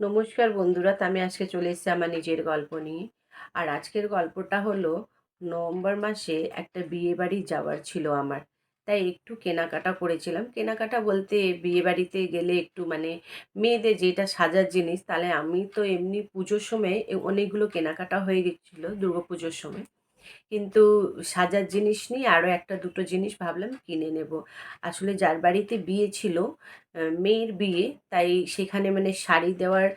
নমস্কার বন্ধুরা আমি আজকে চলে এসেছি আমার নিজের গল্প নিয়ে। আর আজকের গল্পটা হলো, নভেম্বর মাসে একটা বিয়ে বাড়ি যাওয়ার ছিল আমার। তাই একটু কেনাকাটা করেছিলাম। কেনাকাটা বলতে বিয়ে বাড়িতে গেলে একটু মানে মেয়েদের যেটা সাজার জিনিস, তাহলে আমি তো এমনি পুজোর সময় অনেকগুলো কেনাকাটা হয়ে গেছিল দুর্গা পুজোর সময়। কিন্তু সাজার জিনিস নিয়ে আরও একটা দুটো জিনিস ভাবলাম কিনে নেব। আসলে যার বাড়িতে বিয়ে ছিল মেয়ের বিয়ে, তাই সেখানে মানে শাড়ি দেওয়ার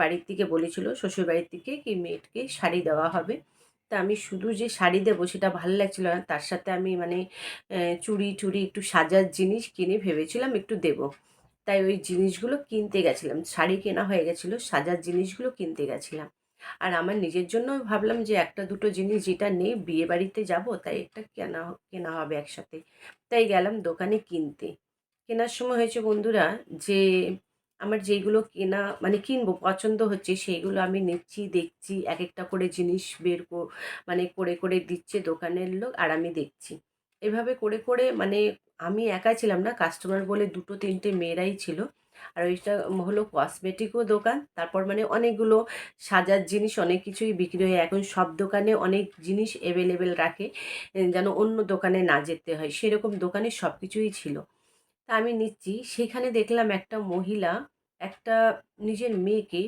বাড়ির থেকে বলেছিল শ্বশুর বাড়ির থেকে কি মেয়েকে শাড়ি দেওয়া হবে। তা আমি শুধু যে শাড়ি দেবো সেটা ভালো লাগছিল না, তার সাথে আমি মানে চুড়ি টুড়ি একটু সাজার জিনিস কিনে ভেবেছিলাম একটু দেবো। তাই ওই জিনিসগুলো কিনতে গেছিলাম, শাড়ি কেনা হয়ে গেছিল, সাজার জিনিসগুলো কিনতে গেছিলাম। আর আমার নিজের জন্য ভাবলাম যে একটা দুটো জিনিস যেটা নেই, বিয়ে বাড়িতে যাব, তাই একটা কেনা কেনা হবে একসাথে। তাই গেলাম দোকানে কিনতে। কেনার সময় হয়েছে বন্ধুরা যে আমার যেগুলো কেনা মানে কিনবো, পছন্দ হচ্ছে সেইগুলো আমি নিচ্ছি, দেখছি এক একটা করে জিনিস বের মানে করে করে দিচ্ছে দোকানের লোক আর আমি দেখছি। এভাবে করে করে মানে আমি একা ছিলাম না, কাস্টমার বলে দুটো, তিনটে মেয়েরাই ছিল। আর ওইটা হলো কসমেটিকও দোকান। তারপর মানে অনেকগুলো সাজার জিনিস, অনেক কিছুই বিক্রি হয়। এখন সব দোকানে অনেক জিনিস অ্যাভেলেবেল রাখে যেন অন্য দোকানে না যেতে হয়। সেরকম দোকানে সব কিছুই ছিল। তা আমি নিচ্ছি। সেখানে দেখলাম একটা মহিলা, একটা নিজের মেয়েকে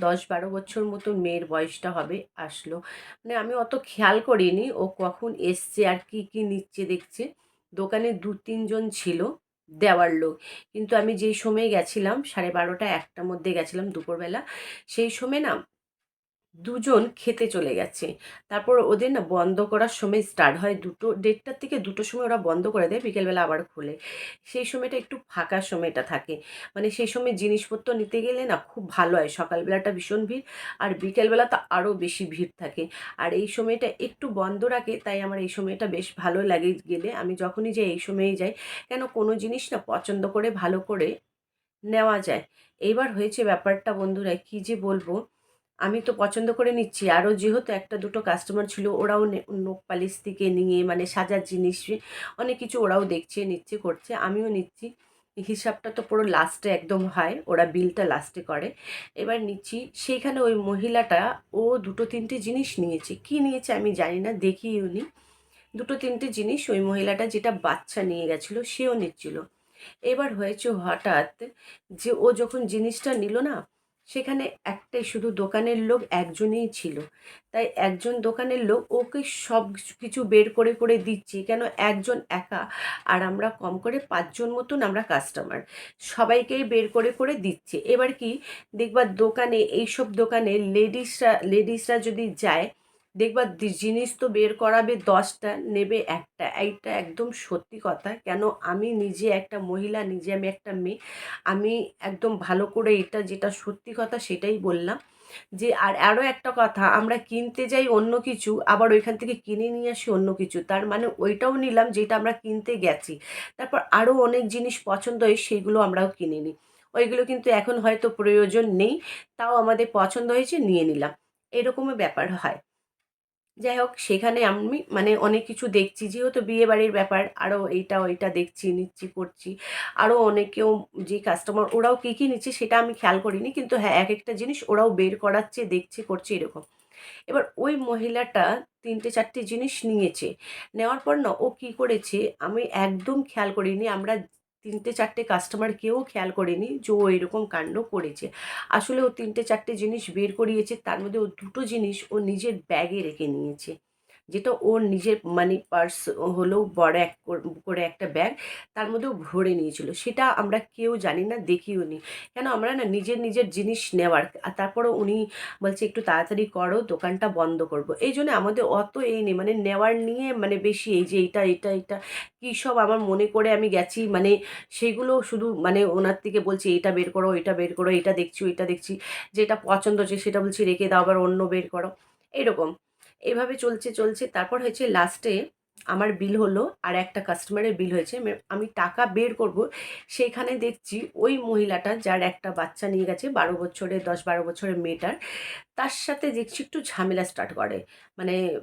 দশ বারো বছর মতো মেয়ের বয়সটা হবে, আসলো। মানে আমি অত খেয়াল করিনি, ও কখন এসছে আর কি কি নিচ্ছে দেখছে। দোকানে দু তিনজন ছিল। দেওয়ার লোক। কিন্তু আমি যেই সময় গেছিলাম, সাড়ে বারোটা, একটার মধ্যে গেছিলাম দুপুরবেলা, সেই সময় না দুজন খেতে চলে গেছে। তারপর ওদের না বন্ধ করার সময় স্টার্ট হয় দুটো, দেড়টার থেকে দুটোর সময় ওরা বন্ধ করে দেয়, বিকেলবেলা আবার খোলে। সেই সময়টা একটু ফাঁকা সময়টা থাকে। মানে সেই সময় জিনিসপত্র নিতে গেলে না খুব ভালো হয়। সকালবেলাটা ভীষণ ভিড় আর বিকেলবেলা তো আরও বেশি ভিড় থাকে। আর এই সময়টা একটু বন্ধ রাখে, তাই আমার এই সময়টা বেশ ভালো লাগে গেলে। আমি যখনই যাই এই সময়েই যাই। কেন কোনো জিনিস না পছন্দ করে, ভালো করে নেওয়া যায়। এইবার হয়েছে ব্যাপারটা বন্ধুরা, কি যে বলব? আমি তো পছন্দ করে নিচ্ছি। আরও যেহেতু একটা দুটো কাস্টমার ছিল, ওরাও নোক পালিশ থেকে নিয়ে মানে সাজার জিনিস, অনেক কিছু ওরাও দেখছে, নিচ্ছে, করছে, আমিও নিচ্ছি। হিসাবটা তো পুরো লাস্টে একদম হয় ওরা বিলটা লাস্টে করে। এবার নিচ্ছি, সেইখানে ওই মহিলাটা, ও দুটো তিনটে জিনিস নিয়েছে। কি নিয়েছে আমি জানি না, দেখিও নি। দুটো তিনটে জিনিস ওই মহিলাটা যেটা বাচ্চা নিয়ে গেছিল, সেও নিচ্ছিল। এবার হয়েছে হঠাৎ যে ও যখন জিনিসটা নিল না সেখানে একটাই শুধু দোকানের লোক একজনেই ছিল। তাই একজন দোকানের লোক ওকে সব কিছু বের করে করে দিচ্ছি। কেন একজন একা? আর আমরা কম করে পাঁচজন মতন আমরা কাস্টমার সবাইকেই বের করে করে দিচ্ছে। এবার কি? দেখবার দোকানে, এইসব দোকানে লেডিসরা লেডিসরা যদি যায় দেখবা জিনিস তো বের করাবে দশটা, নেবে একটা। এইটা একদম সত্যি কথা। কেন আমি নিজে একটা মহিলা, নিজে আমি একটা মেয়ে, আমি একদম ভালো করে এটা যেটা সত্যি কথা সেটাই বললাম যে, আর আরও একটা কথা, আমরা কিনতে যাই অন্য কিছু, আবার ওইখান থেকে কিনে নিয়ে আসি অন্য কিছু। তার মানে ওইটাও নিলাম যেটা আমরা কিনতে গেছি। তারপর আরও অনেক জিনিস পছন্দ হয় সেগুলো আমরাও কিনে নিই। ওইগুলো কিন্তু এখন হয়তো প্রয়োজন নেই, তাও আমাদের পছন্দ হয়েছে নিয়ে নিলাম। এরকমই ব্যাপার হয়। যাই হোক, সেখানে আমি মানে অনেক কিছু দেখছি। যেহেতু বিয়ে বাড়ির ব্যাপার আরও এইটা ওইটা দেখছি, নিচ্ছি, করছি। আরও অনেকেও যে কাস্টমার ওরাও কী কী নিচ্ছে সেটা আমি খেয়াল করিনি, কিন্তু হ্যাঁ এক একটা জিনিস ওরাও বের করাচ্ছে, দেখছে, করছে এরকম। এবার ওই মহিলাটা তিনটে, চারটে জিনিস নিয়েছে। নেওয়ার পর না, ও কী করেছে, আমি একদম খেয়াল করিনি, আমরা তিনটে চারটে কাস্টমার কেউ খেয়াল করেনি যে ও এরকম কাণ্ড করেছে। আসলে ও তিনটে চারটে জিনিস বের করিয়েছে, তার মধ্যে ও দুটো জিনিস ও নিজের ব্যাগে রেখে নিয়েছে। যেটা ওর নিজের মানি পার্স হলেও বড় এক কর- একটা ব্যাগ তার মধ্যেও ভরে নিয়েছিল। সেটা আমরা কেউ জানি না, দেখিও নি। কেন আমরা না নিজের নিজের জিনিস নেওয়ার, আর তারপরে উনি বলছে একটু তাড়াতাড়ি করো, দোকানটা বন্ধ করব। এই জন্য আমাদের অত এই নেই মানে নেওয়ার নিয়ে মানে বেশি এই যে এইটা এটা এটা কী সব আমার মনে করে আমি গেছি মানে সেগুলো শুধু মানে ওনার থেকে বলছি এটা বের করো এটা বের করো এটা দেখছি, ওইটা দেখছি, যেটা পছন্দ হচ্ছে সেটা বলছি, রেখে দাও, আবার অন্য বের করো। এরকম এভাবে চলছে চলছে। তারপর হয়েছে লাস্টে আমার বিল হলো আর একটা কাস্টমারের বিল হয়েছে। আমি টাকা বের করব। সেইখানে দেখছি ওই মহিলাটা যার একটা বাচ্চা নিয়ে গেছে, বারো বছরের, দশ বারো বছরের মেয়েটার। তার সাথে দেখছি একটু ঝামেলা স্টার্ট করে। মানে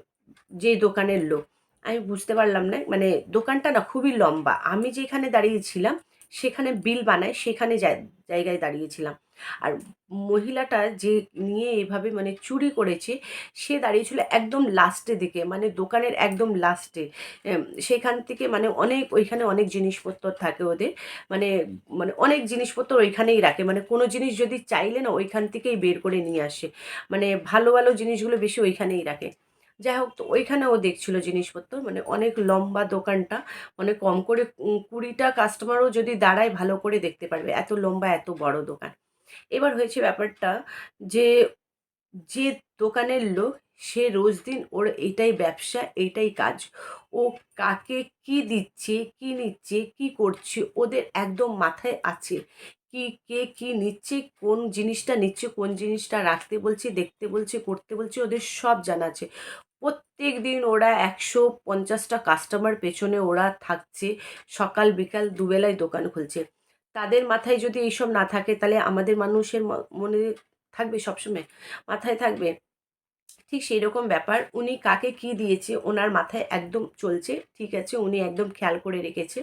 যে দোকানের লোক। আমি বুঝতে পারলাম না মানে দোকানটা না খুবই লম্বা। আমি যেখানে দাঁড়িয়েছিলাম সেখানে বিল বানায়, সেখানে জায়- জায়গায় দাঁড়িয়েছিলাম আর মহিলাটা যে নিয়ে এভাবে মানে চুরি করেছে, সে দাঁড়িয়েছিল একদম লাস্টের দিকে মানে দোকানের একদম লাস্টে সেখান থেকে মানে অনেক, ওইখানে অনেক জিনিসপত্র থাকে ওদের মানে মানে অনেক জিনিসপত্র ওইখানেই রাখে মানে কোনো জিনিস যদি চাইলে না ওইখান থেকেই বের করে নিয়ে আসে। মানে ভালো ভালো জিনিসগুলো বেশি ওইখানেই রাখে। যাই হোক, তো ওইখানে ও দেখছিল জিনিসপত্র মানে অনেক লম্বা দোকানটা মানে কম করে কুড়িটা কাস্টমারও যদি দাঁড়ায় ভালো করে দেখতে পারবে, এত লম্বা, এত বড় দোকান। এবার হয়েছে ব্যাপারটা যে যে দোকানের লোক, সে রোজ দিন ওর এইটাই ব্যবসা, এটাই কাজ। ও কাকে কি দিচ্ছে, কি নিচ্ছে, কি করছে, ওদের একদম মাথায় আছে কি, কে কি নিচ্ছে, কোন জিনিসটা নিচ্ছে, কোন জিনিসটা রাখতে বলছে, দেখতে বলছে, করতে বলছে, ওদের সব জানা আছে। প্রত্যেক দিন ওরা একশো পঞ্চাশটা কাস্টমার পেছনে ওরা থাকছে, সকাল বিকাল দুবেলায় দোকান খুলছে। তাদের মাথায় যদি এইসব না থাকে, তাহলে আমাদের মানুষের মনে থাকবে সবসময়, মাথায় থাকবে। ঠিক সেই রকম ব্যাপার, উনি কাকে কি দিয়েছে, ওনার মাথায় একদম চলছে, ঠিক আছে, উনি একদম খেয়াল করে রেখেছে।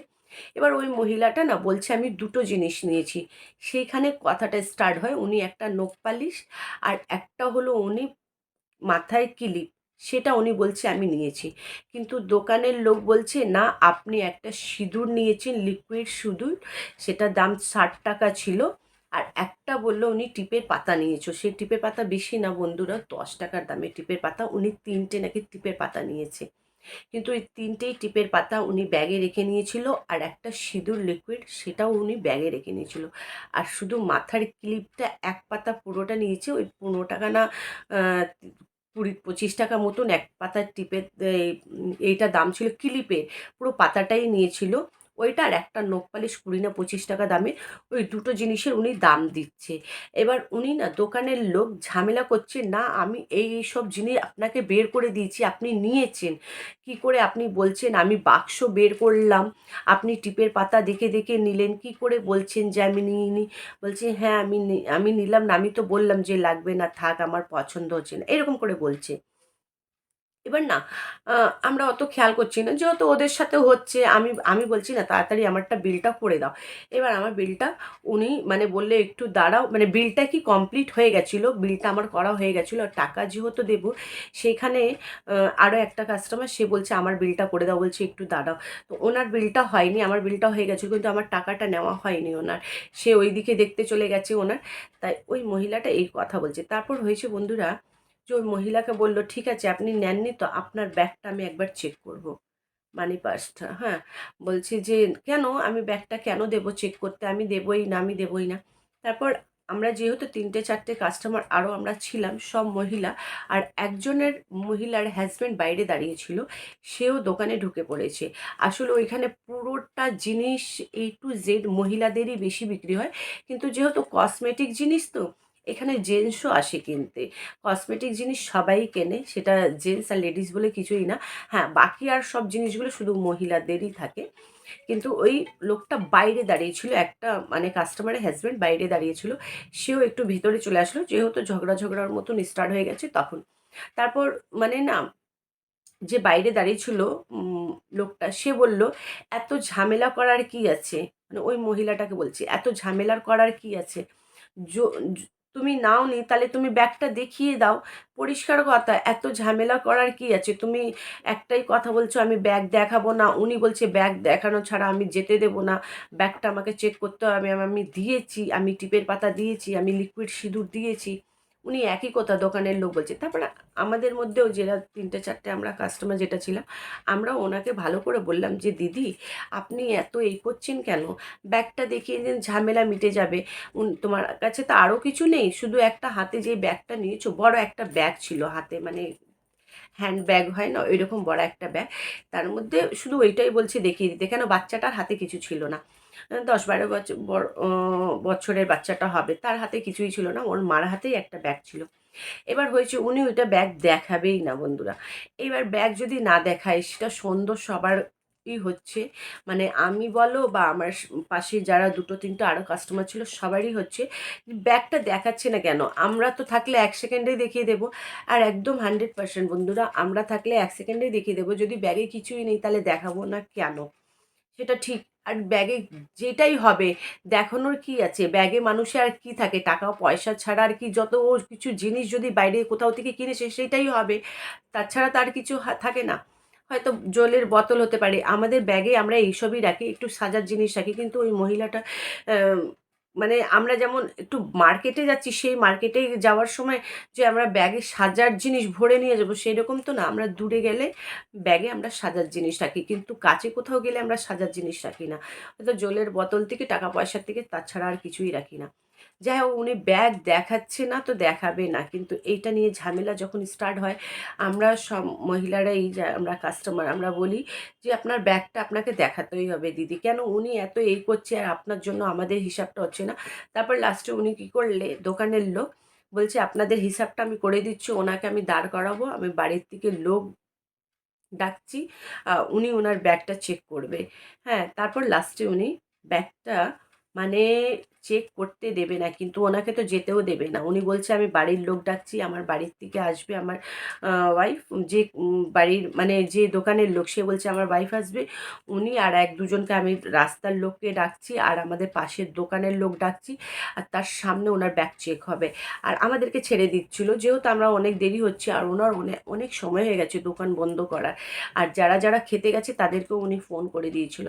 এবার ওই মহিলাটা না বলছে, আমি দুটো জিনিস নিয়েছি। সেইখানে কথাটা স্টার্ট হয়, উনি একটা নখ পালিশ আর একটা হলো উনি মাথায় ক্লিপ সেটা উনি বলছে, আমি নিয়েছি। কিন্তু দোকানের লোক বলছে, না, আপনি একটা সিঁদুর নিয়েছেন লিকুইড সিঁদুর। সেটার দাম ষাট টাকা ছিল। আর একটা বলল, উনি টিপের পাতা নিয়েছো। সেই টিপের পাতা বেশি না বন্ধুরা, দশ টাকার দামে টিপের পাতা। উনি তিনটে নাকি টিপের পাতা নিয়েছে। কিন্তু ওই তিনটেই টিপের পাতা উনি ব্যাগে রেখে নিয়েছিল আর একটা সিঁদুর লিকুইড সেটাও উনি ব্যাগে রেখে নিয়েছিল। আর শুধু মাথার ক্লিপটা এক পাতা পুরোটা নিয়েছে, ওই পনেরো টাকা না কুড়ি পঁচিশ টাকা মতন এক পাতার টিপের এইটা দাম ছিল ক্লিপের পুরো পাতাটাই নিয়েছিল। ওইটা আর একটা নখ পালিশ কুড়ি না পঁচিশ টাকা দামে ওই দুটো জিনিসের উনি দাম দিচ্ছে। এবার উনি না দোকানের লোক ঝামেলা করছে, না, আমি এই এই সব জিনিস আপনাকে বের করে দিয়েছি, আপনি নিয়েছেন। কি করে আপনি বলছেন আমি বাক্স বের করলাম, আপনি টিপের পাতা দেখে দেখে নিলেন, কি করে বলছেন যে আমি নিইনি? বলছি হ্যাঁ আমি আমি নিলাম না, আমি তো বললাম যে লাগবে না, থাক, আমার পছন্দ হচ্ছে না। এরকম করে বলছে। এবার না আমরা অত খেয়াল করছি না। যেহেতু ওদের সাথে হচ্ছে, আমি আমি বলছি না, তাড়াতাড়ি আমারটা বিলটা করে দাও। এবার আমার বিলটা উনি মানে বললে একটু দাঁড়াও মানে বিলটা কি কমপ্লিট হয়ে গেছিল? বিলটা আমার করা হয়ে গেছিল আর টাকা যেহেতু দেবো সেইখানে আরও একটা কাস্টমার সে বলছে আমার বিলটা করে দাও, বলছে একটু দাঁড়াও। তো ওনার বিলটা হয়নি, আমার বিলটা হয়ে গেছিল, কিন্তু আমার টাকাটা নেওয়া হয়নি ওনার। সে ওই দিকে দেখতে চলে গেছে ওনার। তাই ওই মহিলাটা এই কথা বলছে। তারপর হয়েছে বন্ধুরা যে ওই মহিলাকে বলল, ঠিক আছে, আপনি নেননি তো আপনার ব্যাগটা আমি একবার চেক করব। মানি পার্সটা হ্যাঁ বলছি যে, কেন? আমি ব্যাগটা কেন দেবো চেক করতে? আমি দেবই না, আমি দেবই না। তারপর আমরা যেহেতু তিনটে, চারটে কাস্টমার আরও আমরা ছিলাম, সব মহিলা, আর একজনের মহিলার হ্যাজব্যান্ড বাইরে দাঁড়িয়েছিল সেও দোকানে ঢুকে পড়েছে। আসলে ওইখানে পুরোটা জিনিস এ টু জেড মহিলাদেরই বেশি বিক্রি হয়, কিন্তু যেহেতু কসমেটিক জিনিস তো এখানে জেন্টসও আসে কিনতে। কসমেটিক জিনিস সবাই কেনে, সেটা জেন্টস আর লেডিস বলে কিছুই না। হ্যাঁ বাকি আর সব জিনিসগুলো শুধু মহিলাদেরই থাকে। কিন্তু ওই লোকটা বাইরে দাঁড়িয়েছিল, একটা মানে কাস্টমারের হাজব্যান্ড বাইরে দাঁড়িয়েছিল। সেও একটু ভিতরে চলে আসলো, যেহেতু ঝগড়া ঝগড়ার মতন স্টার্ট হয়ে গেছে তখন। তারপর মানে না, যে বাইরে দাঁড়িয়েছিল লোকটা, সে বলল, এত ঝামেলা করার কি আছে? মানে ওই মহিলাটাকে বলছি, এত ঝামেলার করার কি আছে? তুমি নাও নি তাহলে তুমি ব্যাগটা দেখিয়ে দাও। পরিষ্কার কথা, এত ঝামেলা করার কি আছে? তুমি একটাই কথা বলছো, আমি ব্যাগ দেখাবো না। উনি বলছে, ব্যাগ দেখানো ছাড়া আমি যেতে দেব না। ব্যাগটা আমাকে চেক করতে হবে। আমি দিয়েছি, আমি টিপের পাতা দিয়েছি, আমি লিকুইড সিঁদুর দিয়েছি। উনি একই কথা দোকানের লোক বলছে। তারপরে আমাদের মধ্যেও যেটা তিনটে চারটে আমরা কাস্টমার যেটা ছিলাম, আমরা ওনাকে ভালো করে বললাম যে, দিদি, আপনি এত এই করছেন কেন? ব্যাগটা দেখিয়ে দিন, ঝামেলা মিটে যাবে। তোমার কাছে তো আরও কিছু নেই। শুধু একটা হাতে যে ব্যাগটা নিয়েছো, বড় একটা ব্যাগ ছিল হাতে মানে হ্যান্ড ব্যাগ হয় না, ওইরকম বড় একটা ব্যাগ। তার মধ্যে শুধু ওইটাই বলছে দেখিয়ে দিতে। কেন? বাচ্চাটার হাতে কিছু ছিল না। দশ বারো বছর বছরের বাচ্চাটা হবে। তার হাতে কিছুই ছিল না, ওর মার হাতেই একটা ব্যাগ ছিল। এবার হয়েছে উনি ওইটা ব্যাগ দেখাবেই না বন্ধুরা। এবার ব্যাগ যদি না দেখায়, সেটা সুন্দর সবার হচ্ছে। মানে আমি বলো বা আমার পাশে যারা দুটো, তিনটে আরও কাস্টমার ছিল, সবারই হচ্ছে ব্যাগটা দেখাচ্ছে না কেন? আমরা তো থাকলে এক সেকেন্ডেই দেখিয়ে দেবো। আর একদম হান্ড্রেড পার্সেন্ট বন্ধুরা, আমরা থাকলে এক সেকেন্ডেই দেখিয়ে দেবো। যদি ব্যাগে কিছুই নেই, তাহলে দেখাবো না কেন? সেটা ঠিক আর ব্যাগে যেটাই হবে দেখানোর কি আছে? ব্যাগে মানুষে আর কি থাকে? টাকা পয়সা ছাড়া আর কি যত ও কিছু জিনিস যদি বাইরে কোথাও থেকে কিনে সে সেটাই হবে। তাছাড়া তার কিছু থাকে না। হয়তো জলের বোতল হতে পারে। আমাদের ব্যাগে আমরা এইসবই রাখি একটু সাজার জিনিস রাখি। কিন্তু ওই মহিলাটা মানে আমরা যেমন একটু মার্কেটে যাচ্ছি, সেই মার্কেটে যাওয়ার সময় যে আমরা ব্যাগে সাজার জিনিস ভরে নিয়ে যাব সেই রকম তো না। আমরা দূরে গেলে ব্যাগে আমরা সাজার জিনিস রাখি, কিন্তু কাছে কোথাও গেলে আমরা সাজার জিনিস রাখি না। হয়তো জলের বোতল থেকে টাকা পয়সার থেকে তাছাড়া আর কিছুই রাখি না। যাই হোক, উনি ব্যাগ দেখাচ্ছে না তো দেখাবে না। কিন্তু এইটা নিয়ে ঝামেলা যখন স্টার্ট হয়, আমরা সব মহিলারাই আমরা কাস্টমার আমরা বলি যে আপনার ব্যাগটা আপনাকে দেখাতেই হবে দিদি। কেন উনি এত এই করছে আর আপনার জন্য আমাদের হিসাবটা হচ্ছে না? তারপর লাস্টে উনি কী করলে, দোকানের লোক বলছে, আপনাদের হিসাবটা আমি করে দিচ্ছি, ওনাকে আমি দাঁড় করাবো, আমি বাড়ির থেকে লোক ডাকছি উনি ওনার ব্যাগটা চেক করবে। হ্যাঁ তারপর লাস্টে উনি ব্যাগটা মানে চেক করতে দেবে না, কিন্তু ওনাকে তো যেতেও দেবে না। উনি বলছে, আমি বাড়ির লোক ডাকছি, আমার বাড়ির থেকে আসবে, আমার ওয়াইফ যে বাড়ির মানে যে দোকানের লোক, সে বলছে, আমার ওয়াইফ আসবে, উনি আর এক দুজনকে আমি রাস্তার লোককে ডাকছি, আর আমাদের পাশের দোকানের লোক ডাকছি, আর তার সামনে ওনার ব্যাগ চেক হবে। আর আমাদেরকে ছেড়ে দিচ্ছিল, যেহেতু আমরা অনেক দেরি হচ্ছে, আর ওনার অনেক সময় হয়ে গেছে দোকান বন্ধ করার। আর যারা যারা খেতে গেছে, তাদেরকেও উনি ফোন করে দিয়েছিল।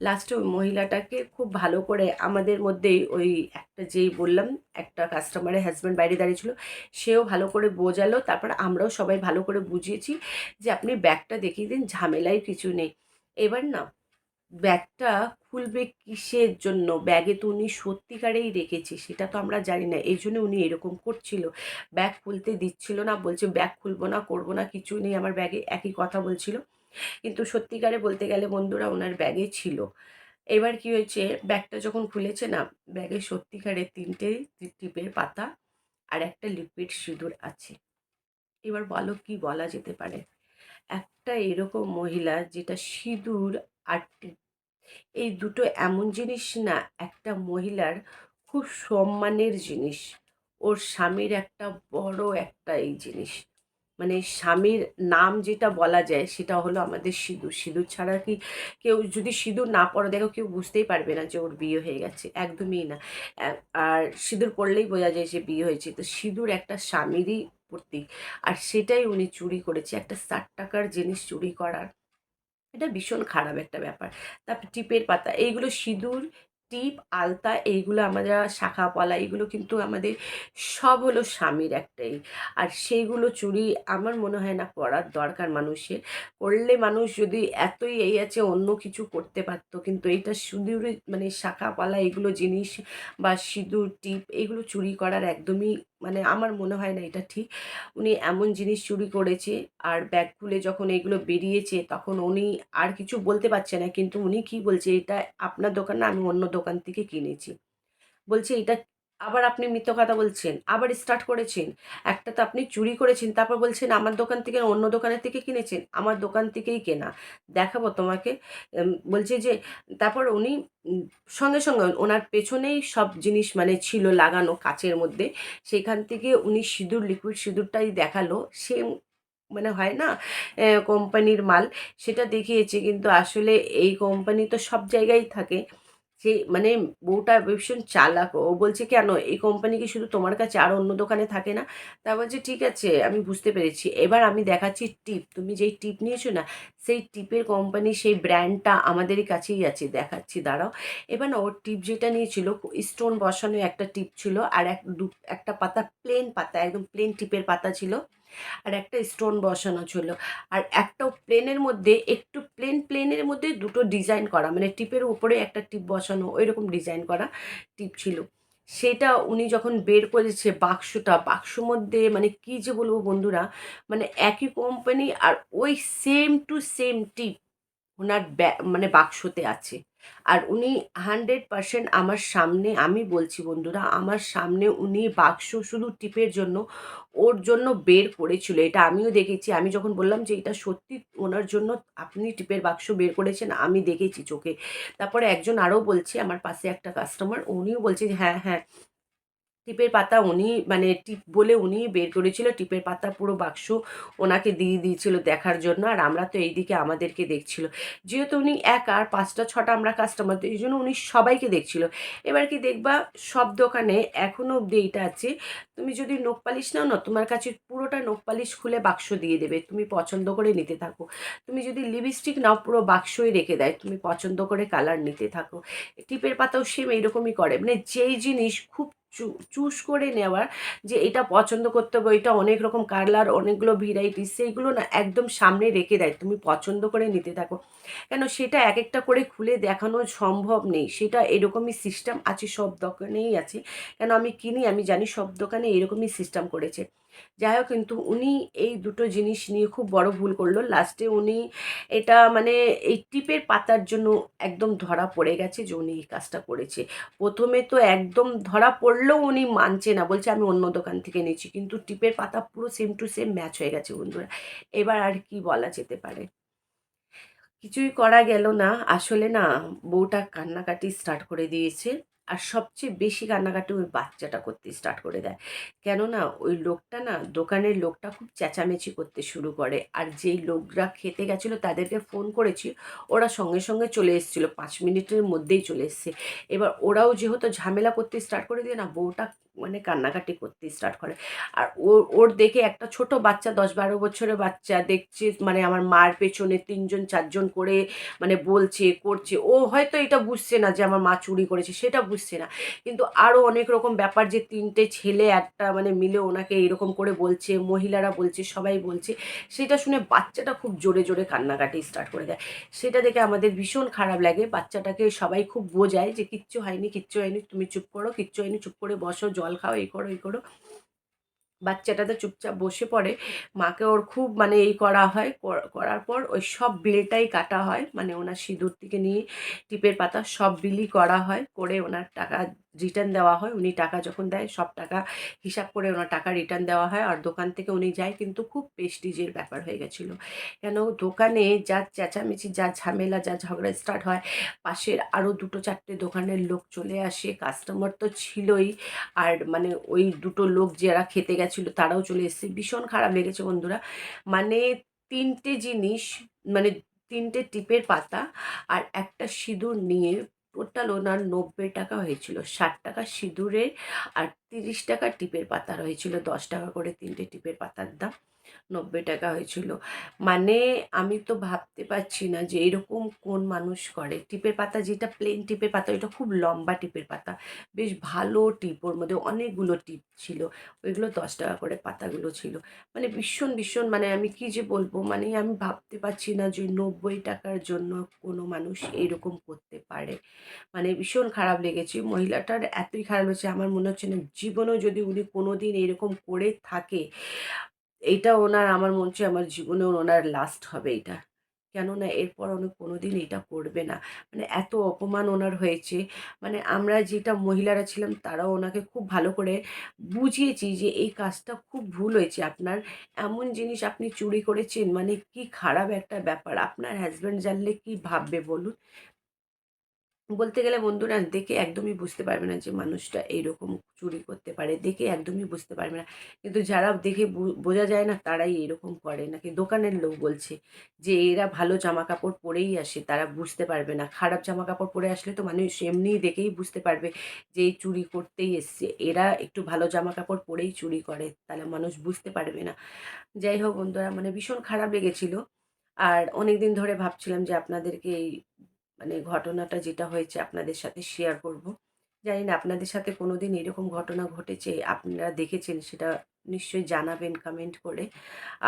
লাস্টে ওই মহিলাটাকে খুব ভালো করে আমাদের মধ্যেই ওই একটা যেই বললাম, একটা কাস্টমারের হাজব্যান্ড বাইরে দাঁড়িয়েছিল, সেও ভালো করে বোঝালো। তারপর আমরাও সবাই ভালো করে বুঝিয়েছি যে আপনি ব্যাগটা দেখিয়ে দিন ঝামেলাই কিছু নেই। এবার না, ব্যাগটা খুলবে কিসের জন্য? ব্যাগে তো উনি সত্যিকারেই রেখেছে, সেটা তো আমরা জানি না। এই জন্য উনি এরকম করছিল। ব্যাগ খুলতে দিচ্ছিল না, বলছে ব্যাগ খুলবো না, করব না, কিছু নেই আমার ব্যাগে, একই কথা বলছিল। কিন্তু সত্যিকারে বলতে গেলে বন্ধুরা ওনার ব্যাগে ছিল। এবার কি হয়েছে, ব্যাগটা যখন খুলেছে না, ব্যাগে সত্যিকারে তিনটে টিপের পাতা আর একটা লিকুইড সিঁদুর আছে। এবার বলো কি বলা যেতে পারে? একটা এরকম মহিলা যেটা সিঁদুর আর এই দুটো এমন জিনিস না, একটা মহিলার খুব সম্মানের জিনিস। ওর স্বামীর একটা বড় একটা এই জিনিস। মানে স্বামীর নাম যেটা বলা যায় সেটা হলো আমাদের সিঁদুর। সিঁদুর ছাড়া কি কেউ, যদি সিঁদুর না পরে দেখো কেউ বুঝতেই পারবে না যে ওর বিয়ে হয়ে গেছে। একদমই না। আর সিঁদুর পড়লেই বোঝা যায় যে বিয়ে হয়েছে। তো সিঁদুর একটা স্বামীরই প্রতীক আর সেটাই উনি চুরি করেছে। একটা ষাট টাকার জিনিস চুরি করার। এটা ভীষণ খারাপ একটা ব্যাপার। তারপর টিপের পাতা। এইগুলো সিঁদুর টিপ, আলতা এইগুলো আমরা শাখা পলা এগুলো কিন্তু আমাদের সব হলো স্বামীর একটাই। আর সেইগুলো চুরি আমার মনে হয় না করার দরকার মানুষের। করলে মানুষ যদি এতই এই আছে অন্য কিছু করতে পারতো কিন্তু এটা সুদূর মানে শাখা পালা এগুলো জিনিস বা সিঁদুর, টিপ এগুলো চুরি করার একদমই মানে আমার মনে হয় না এটা ঠিক। উনি এমন জিনিস চুরি করেছে আর ব্যাগ খুলে যখন এগুলো বেরিয়েছে তখন উনি আর কিছু বলতে পারছে না। কিন্তু উনি কি বলছে, এটা আপনার দোকান না, আমি অন্য দোকান থেকে কিনেছি। বলছে, এটা আবার আপনি মিথ্যা কথা বলছেন, আবার স্টার্ট করেছেন। একটা তো আপনি চুরি করেছেন, তারপর বলছেন আমার দোকান থেকে অন্য দোকানের থেকে কিনেছেন, আমার দোকান থেকেই কেনা। দেখাবো তোমাকে বলছে যে, তারপর উনি সঙ্গে সঙ্গে ওনার পেছনেই সব জিনিস মানে ছিল লাগানো কাচের মধ্যে। সেখান থেকে উনি সিঁদুর লিকুইড সিঁদুরটাই দেখাল। সে মানে হয় না কোম্পানির মাল, সেটা দেখিয়েছে। কিন্তু আসলে এই কোম্পানি তো সব জায়গায় থাকে। সে মানে বউটা ভীষণ চালাক। ও বলছে কেন এই কোম্পানি কি শুধু তোমার কাছে আর অন্য দোকানে থাকে না? তা বলছে, ঠিক আছে, আমি বুঝতে পেরেছি। এবার আমি দেখাচ্ছি টিপ। তুমি যেই টিপ নিয়েছো না, সেই টিপের কোম্পানি সেই ব্র্যান্ডটা আমাদের কাছেই আছে। দেখাচ্ছি, দাঁড়াও। এবার ওর টিপ যেটা নিয়েছিল স্টোন বসানো একটা টিপ ছিল, আর এক দু, একটা পাতা প্লেন পাতা, একদম প্লেন টিপের পাতা ছিল, আর একটা স্টোন বসানো ছিল। আর একটা প্লেনের মধ্যে একটু প্লেন প্লেনের মধ্যে দুটো ডিজাইন করা মানে টিপের উপরে একটা টিপ বসানো ওই রকম ডিজাইন করা টিপ ছিল। সেটা উনি যখন বের করেছে বাক্সটা, বাক্স মধ্যে মানে কি যে বলব বন্ধুরা মানে একই কোম্পানি আর ওই সেম টু সেম টিপ ওনার মানে বাক্সতে আছে। আর উনি হান্ড্রেড পারসেন্ট আমার সামনে, আমি বলছি বন্ধুরা, আমার সামনে উনি বাক্স শুধু টিপের জন্য, ওর জন্য বের করেছিল। এটা আমিও দেখেছি। আমি যখন বললাম যে, এটা সত্যি ওনার জন্য আপনি টিপের বাক্স বের করেছেন? আমি দেখেছি চোখে। তারপরে একজন আরও বলছে, আমার পাশে একটা কাস্টমার উনিও বলছে হ্যাঁ হ্যাঁ টিপের পাতা উনি মানে টিপ বলে উনি বের করেছিল, টিপের পাতা পুরো বাক্স ওনাকে দিয়ে দিয়েছিল দেখার জন্য। আর আমরা তো এইদিকে আমাদেরকে দেখছিল। যেহেতু উনি এক আর পাঁচটা, ছটা আমরা কাস্টমার তো এই জন্য উনি সবাইকে দেখছিল। এবার কি দেখবা, সব দোকানে এখনও অব্দি এইটা আছে, তুমি যদি নোক পালিশ নাও না, তোমার কাছে পুরোটা নোক পালিশ খুলে বাক্স দিয়ে দেবে। তুমি পছন্দ করে নিতে থাকো। তুমি যদি লিপস্টিক নাও, পুরো বাক্সই রেখে দেয়। তুমি পছন্দ করে কালার নিতে থাকো। টিপের পাতাও সেম এইরকমই করে। মানে যেই জিনিস খুব চুজ করে নেওয়ার যে এটা পছন্দ করতে হবে, এটা অনেক রকম কালার, অনেকগুলো ভিরাইটি সেইগুলো না একদম সামনে রেখে দেয়। তুমি পছন্দ করে নিতে থাকো। কেন সেটা এক একটা করে খুলে দেখানো সম্ভব নেই। সেটা এরকমই সিস্টেম আছে, সব দোকানেই আছে। কেন আমি কিনি, আমি জানি সব দোকানে এরকমই সিস্টেম করেছে। যাই হোক কিন্তু উনি এই দুটো জিনিস নিয়ে খুব বড় ভুল করল। লাস্টে উনি এটা মানে এই টিপের পাতার জন্য একদম ধরা পড়ে গেছে যে উনি এই কাজটা করেছে। প্রথমে তো একদম ধরা পড়লেও উনি মানছে না, বলছে আমি অন্য দোকান থেকে নিয়েছি কিন্তু টিপের পাতা পুরো সেম টু সেম ম্যাচ হয়ে গেছে বন্ধুরা। এবার আর কি বলা যেতে পারে? কিছুই করা গেল না। আসলে না, বউটা কান্নাকাটি স্টার্ট করে দিয়েছে। আর সবচেয়ে বেশি কান্নাকাটি ওই বাচ্চাটা করতে স্টার্ট করে দেয়। কেননা ওই লোকটা না, দোকানের লোকটা খুব চেঁচামেচি করতে শুরু করে। আর যেই লোকরা খেতে গেছিল তাদেরকে ফোন করেছি, ওরা সঙ্গে সঙ্গে চলে এসেছিল, পাঁচ মিনিটের মধ্যেই চলে এসছে। এবার ওরাও যেহেতু ঝামেলা করতে স্টার্ট করে দিয়ে না, বউটা মানে কান্নাকাটি করতে স্টার্ট করে। আর ওর ওর দেখে একটা ছোট বাচ্চা, দশ বারো বছরের বাচ্চা দেখছে মানে আমার মার পেছনে তিনজন, চারজন করে মানে বলছে, করছে। ও হয়তো এটা বুঝছে না যে আমার মা চুরি করেছে, সেটা বুঝছে না। কিন্তু আরও অনেক রকম ব্যাপার যে তিনটে ছেলে একটা মানে মিলে ওনাকে এরকম করে বলছে, মহিলারা বলছে, সবাই বলছে, সেটা শুনে বাচ্চাটা খুব জোরে জোরে কান্নাকাটি স্টার্ট করে দেয়। সেটা দেখে আমাদের ভীষণ খারাপ লাগে। বাচ্চাটাকে সবাই খুব বোঝায় যে কিচ্ছু হয়নি কিচ্ছু হয়নি, তুমি চুপ করো, কিচ্ছু হয়নি, চুপ করে বসো জল খাও, এই করো এই করো। বাচ্চাটা তো চুপচাপ বসে পড়ে। মাকে ওর খুব মানে এই করা হয়। করার পর ওই সব বিলটাই কাটা হয়। মানে ওনার সিঁদুর থেকে নিয়ে টিপের পাতা সব বিলই করা হয়। করে ওনার টাকা রিটার্ন দেওয়া হয়, উনি টাকা যখন দেয়, সব টাকা হিসাব করে ওনার টাকা রিটার্ন দেওয়া হয় আর দোকান থেকে উনি যায় কিন্তু খুব পেস্টিজের ব্যাপার হয়ে গেছিল। কেন? দোকানে যা চেঁচামেচি, যা ঝামেলা, যা ঝগড়া স্টার্ট হয়, পাশের আরও দুটো চারটে দোকানের লোক চলে আসে কাস্টমার তো ছিলই আর মানে ওই দুটো লোক যারা খেতে গেছিল তারাও চলে এসেছে। ভীষণ খারাপ লেগেছে বন্ধুরা। মানে তিনটে জিনিস মানে তিনটে টিপের পাতা আর একটা সিঁদুর নিয়ে টোটাল ওনার নব্বই টাকা হয়েছিল। ষাট টাকা সিঁদুরের আর তিরিশ টাকা টিপের পাতা হয়েছিল দশ টাকা করে তিনটে টিপের পাতার দাম। নব্বই টাকা হয়েছিল। মানে আমি তো ভাবতে পারছি না যে এরকম কোন মানুষ করে। টিপের পাতা যেটা প্লেন টিপের পাতা, ওইটা খুব লম্বা টিপের পাতা। বেশ ভালো টিপ, ওর মধ্যে অনেকগুলো টিপ ছিল। ওইগুলো দশ টাকা করে পাতাগুলো ছিল। মানে ভীষণ ভীষণ মানে আমি কি যে বলব? মানে আমি ভাবতে পারছি না যে নব্বই টাকার জন্য কোনো মানুষ এরকম করতে পারে। মানে ভীষণ খারাপ লেগেছে। মহিলাটার এতই খারাপ লেগেছে, আমার মনে হচ্ছে না, জীবনেও যদি উনি কোনো দিন এরকম করে থাকে এইটা ওনার, আমার মনে হচ্ছে আমার জীবনে ওনার লাস্ট হবে এটা। কেননা এরপর উনি কোনো দিন এটা করবে না। মানে এত অপমান ওনার হয়েছে। মানে আমরা যেটা মহিলারা ছিলাম, তারাও ওনাকে খুব ভালো করে বুঝিয়েছি যে এই কাজটা খুব ভুল হয়েছে। আপনার এমন জিনিস আপনি চুরি করেছেন মানে কি খারাপ একটা ব্যাপার। আপনার হাজব্যান্ড জানলে কি ভাববে বলুন? বলতে গেলে বন্ধুরা, দেখে একদমই বুঝতে পারবে না যে মানুষটা এইরকম চুরি করতে পারে। দেখে একদমই বুঝতে পারবে না। কিন্তু যারা দেখে বোঝা যায় না তারাই এরকম করে। নাকি দোকানের লোক বলছে যে এরা ভালো জামা কাপড় পরেই আসে, তারা বুঝতে পারবে না। খারাপ জামা কাপড় পরে আসলে তো মানুষ এমনিই দেখেই বুঝতে পারবে যে এই চুরি করতেই এসছে। এরা একটু ভালো জামা কাপড় পরেই চুরি করে, তাহলে মানুষ বুঝতে পারবে না। যাই হোক বন্ধুরা মানে ভীষণ খারাপ লেগেছিল। আর অনেক দিন ধরে ভাবছিলাম যে আপনাদেরকে এই মানে ঘটনাটা যেটা হয়েছে আপনাদের সাথে শেয়ার করব। জানি না, আপনাদের সাথে কোনো দিন এরকম ঘটনা ঘটেছে, আপনারা দেখেছেন সেটা নিশ্চয়ই জানাবেন কমেন্ট করে।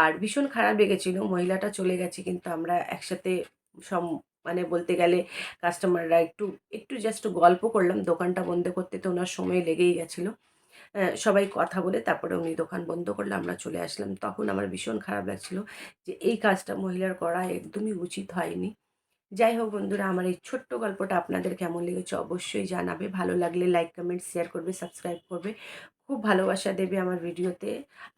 আর ভীষণ খারাপ লেগেছিল, মহিলাটা চলে গেছে কিন্তু আমরা একসাথে সম মানে বলতে গেলে কাস্টমাররা একটু একটু জাস্ট গল্প করলাম, দোকানটা বন্ধ করতে তো ওনার সময় লেগেই গেছিল। সবাই কথা বলে তারপরে উনি দোকান বন্ধ করলে, আমরা চলে আসলাম। তখন আমার ভীষণ খারাপ লাগছিল যে এই কাজটা মহিলার করা একদমই উচিত হয়নি। যাই হোক বন্ধুরা, আমার এই ছোট্ট গল্পটা আপনাদের কেমন লেগেছে অবশ্যই জানাবে। ভালো লাগলে লাইক কমেন্ট শেয়ার করবে সাবস্ক্রাইব করবে। খুব ভালোবাসা দেবে আমার ভিডিওতে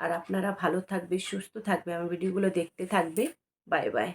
আর আপনারা ভালো থাকবে, সুস্থ থাকবে, আমার ভিডিওগুলো দেখতে থাকবে। Bye bye